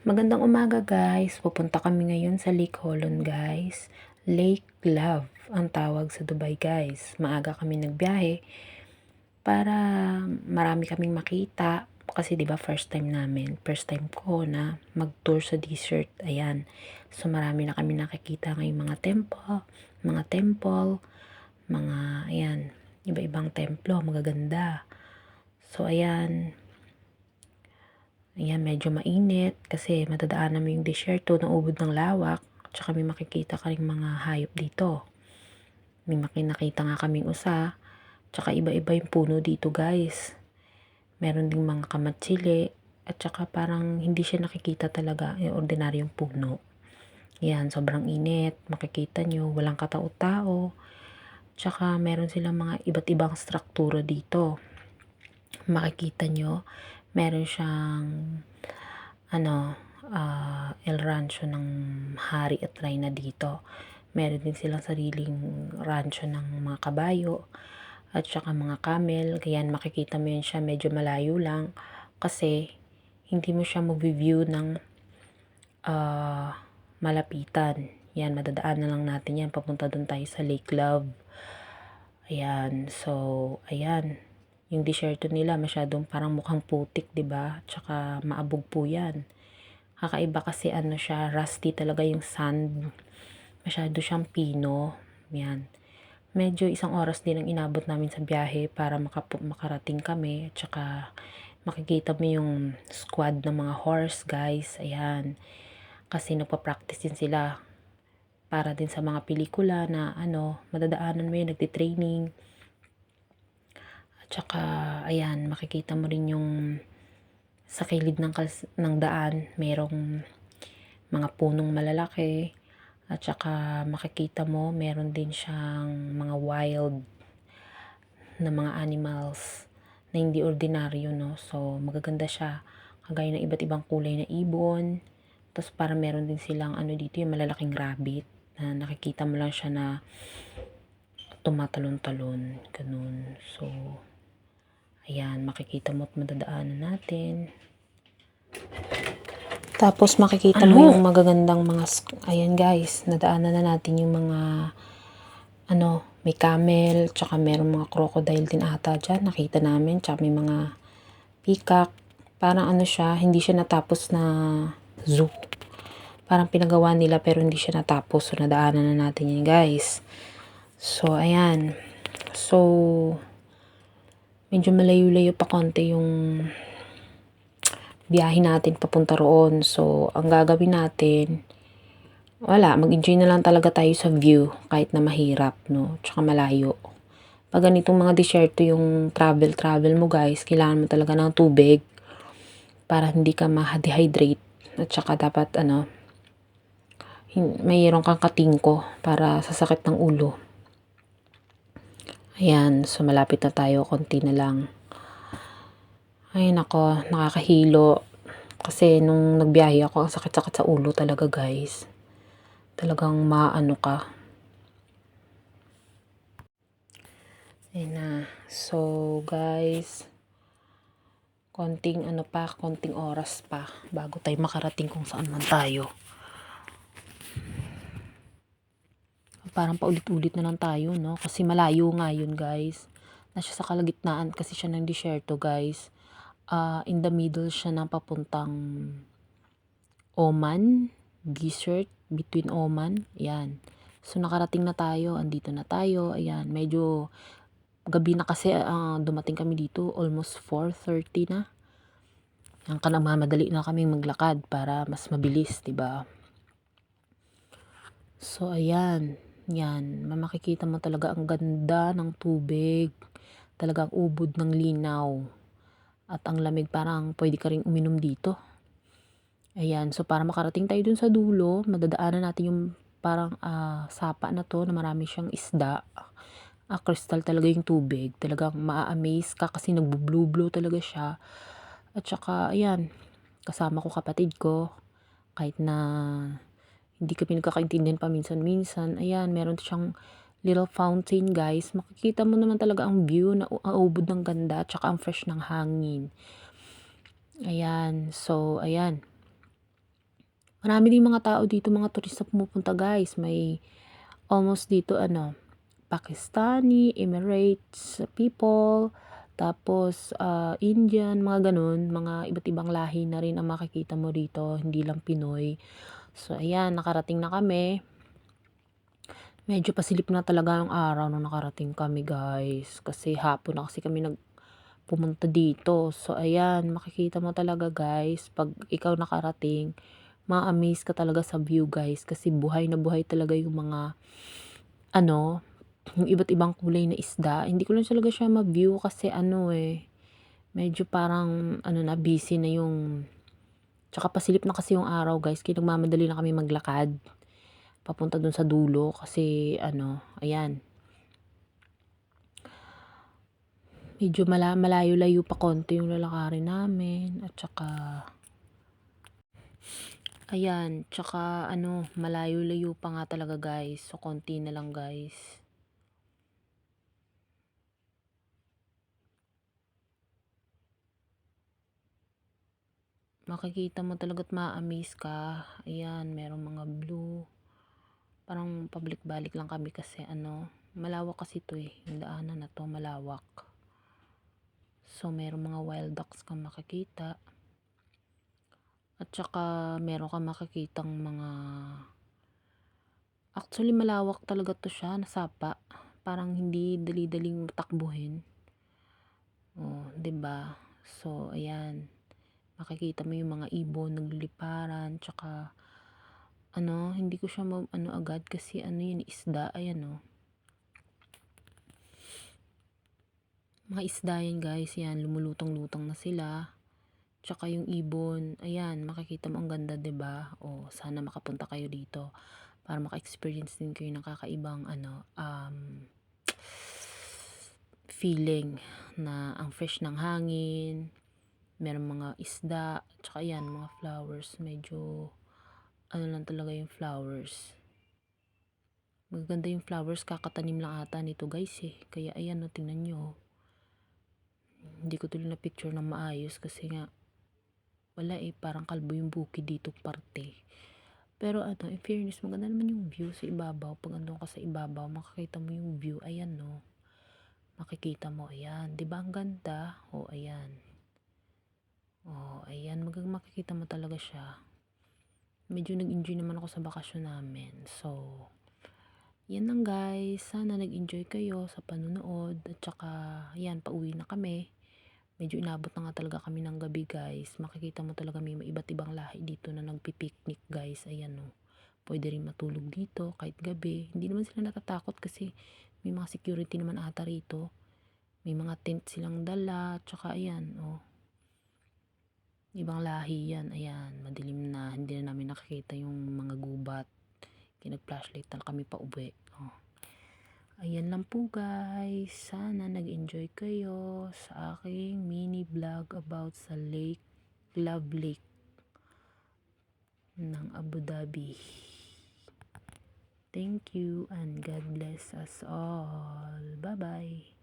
Magandang umaga guys. Pupunta kami ngayon sa Lake Holon guys. Lake Love ang tawag sa Dubai guys. Maaga kami nagbiyahe para marami kaming makita kasi 'di ba first time namin, first time ko na mag-tour sa desert. Ayan. So marami na kami nakikita ngayong mga temple, mga temple, mga ayan, iba-ibang templo, magaganda. So ayan, Ayan, medyo mainit kasi madadaanan mo yung desierto na ubod ng lawak. Tsaka may makikita ka rin mga hayop dito. May makinakita nga kaming usa. Tsaka iba-iba yung puno dito guys. Meron ding mga kamatsili. At tsaka parang hindi siya nakikita talaga yung ordinaryong puno. Yan, sobrang init. Makikita nyo, walang katao-tao. Tsaka meron silang mga iba't ibang struktura dito. Makikita nyo, meron siyang ano, uh, El Rancho ng Hari at Reyna dito. Meron din silang sariling rancho ng mga kabayo at saka mga camel. Kaya makikita mo yun siya medyo malayo lang kasi hindi mo siya mag-view ng uh, malapitan. Yan, madadaan na lang natin yan. Papunta doon tayo sa Lake Love. Ayan, so, ayan yung desierto nila masyadong parang mukhang putik, 'di ba? Tsaka maabog po 'yan. Kakaiba kasi ano siya, rusty talaga yung sand. Masyado siyang pino. 'Yan. Medyo isang oras din ang inabot namin sa biyahe para makap- makarating kami. Tsaka makikita mo yung squad ng mga horse guys. Ayan. Kasi nagpa-practice din sila para din sa mga pelikula na ano, madadaanan mo yun, nagtitraining. Tsaka, ayan, makikita mo rin yung sa kilid ng, kals- ng daan, merong mga punong malalaki. At saka makikita mo, meron din siyang mga wild na mga animals na hindi ordinaryo, no? So, magaganda siya. Kagaya ng iba't ibang kulay na ibon. Tapos, para meron din silang, ano dito, yung malalaking rabbit. Na nakikita mo lang siya na tumatalon-talon. Ganun. So, Ayan, makikita mo at madadaanan natin. Tapos makikita ano? mo yung magagandang mga, ayan guys, nadaanan na natin yung mga, ano, may camel, tsaka meron mga crocodile din ata dyan, nakita namin, tsaka may mga peacock. Parang ano siya, hindi siya natapos na zoo. Parang pinagawa nila pero hindi siya natapos. So, nadaanan na natin yan guys. So, ayan. So, medyo malayo-layo pa konti yung biyahe natin papunta roon. So, ang gagawin natin, wala, mag-enjoy na lang talaga tayo sa view kahit na mahirap, no? Tsaka malayo. Pag ganitong mga desierto yung travel-travel mo guys, kailangan mo talaga ng tubig para hindi ka ma-dehydrate. At saka dapat ano, mayroon kang katingko para sa sakit ng ulo. Ayan, so malapit na tayo, konti na lang. Ay nako, nakakahilo. Kasi nung nagbiyahe ako, ang sakit-sakit sa ulo talaga guys. Talagang maano ka. Ayan na. So guys, konting ano pa, konting oras pa bago tayo makarating kung saan man tayo. Parang paulit-ulit na lang tayo, no? Kasi malayo nga yun, guys. Nasa sa kalagitnaan kasi siya ng disyerto, guys. Uh, in the middle siya ng papuntang Oman, desert, between Oman, yan. So, nakarating na tayo, andito na tayo, ayan, medyo gabi na kasi uh, dumating kami dito, almost 4.30 na. Ang kanang mamadali na kami maglakad para mas mabilis, 'di ba? So ayan, yan, makikita mo talaga ang ganda ng tubig. Talagang ubod ng linaw. At ang lamig parang pwede ka rin uminom dito. Ayan, so para makarating tayo dun sa dulo, madadaanan natin yung parang uh, sapa na to na marami siyang isda. Uh, crystal talaga yung tubig. Talagang maa-amaze ka kasi nagbo-blue-blue talaga siya. At saka, ayan, kasama ko kapatid ko. Kahit na hindi kami nagkakaintindihan pa minsan-minsan. Ayan, meron siyang little fountain guys. Makikita mo naman talaga ang view na ubod ng ganda tsaka ang fresh ng hangin. Ayan, so ayan. Marami ding mga tao dito, mga turista pumupunta guys. May almost dito ano, Pakistani, Emirates people, tapos ah, Indian, mga ganun. Mga iba't ibang lahi na rin ang makikita mo dito, hindi lang Pinoy. So ayan, nakarating na kami. Medyo pasilip na talaga ang araw nung nakarating kami guys. Kasi hapon na kasi kami nag pumunta dito. So ayan, makikita mo talaga guys, pag ikaw nakarating, ma-amaze ka talaga sa view guys. Kasi buhay na buhay talaga yung mga, ano, yung iba't ibang kulay na isda. Hindi ko lang talaga siya ma-view kasi ano eh, medyo parang ano na, busy na yung, tsaka pasilip na kasi yung araw guys. Kaya nagmamadali na kami maglakad papunta dun sa dulo kasi ano, ayan. Medyo mala malayo-layo pa konti yung lalakarin namin at saka ayan, tsaka ano, malayo-layo pa nga talaga guys. So konti na lang guys. Makikita mo talaga't ma-amaze ka. Ayan, merong mga blue. Parang pabalik-balik lang kami kasi ano, malawak kasi ito eh. Yung daanan na to malawak. So merong mga wild ducks kang makikita. At saka meron kang makikitang mga Actually malawak talaga to siya, nasapa. Parang hindi dali-daling takbuhin. Oh, 'di ba? So ayan. Makikita mo yung mga ibon nagliliparan, tsaka ano, hindi ko siya ma ano agad kasi ano yun, isda, ayan oh. Mga isda yan guys, yan, lumulutang-lutang na sila. Tsaka yung ibon, ayan, makikita mo ang ganda, ba? Oh, sana makapunta kayo dito para maka-experience din kayo ng kakaibang ano, um, feeling na ang fresh ng hangin, meron mga isda, tsaka yan, mga flowers, medyo ano lang talaga yung flowers. Magaganda yung flowers, kakatanim lang ata nito guys eh. Kaya ayan, no, tingnan nyo. Hindi ko tuloy na picture ng maayos kasi nga wala eh, parang kalbo yung bukid dito parte. Pero ano, in fairness, maganda naman yung view sa ibabaw. Pag andun ka sa ibabaw, makikita mo yung view. Ayan no. Makikita mo, ayan. Ba ang ganda? O, ayan. Oh, ayan, mag makikita mo talaga siya. Medyo nag-enjoy naman ako sa bakasyon namin. So, yan lang guys. Sana nag-enjoy kayo sa panunood. At saka, yan, pauwi na kami. Medyo inabot na nga talaga kami ng gabi guys. Makikita mo talaga may iba't ibang lahi dito na nagpipiknik guys. Ayan o. Pwede rin matulog dito kahit gabi. Hindi naman sila natatakot kasi may mga security naman ata rito. May mga tent silang dala. Tsaka ayan o. Ibang lahi yan. Ayan, madilim na. Hindi na namin nakikita yung mga gubat. Kaya nag-flashlight na kami pa uwi. Oh. Ayan lang po guys. Sana nag-enjoy kayo sa aking mini vlog about sa Lake, Love Lake ng Abu Dhabi. Thank you and God bless us all. Bye-bye.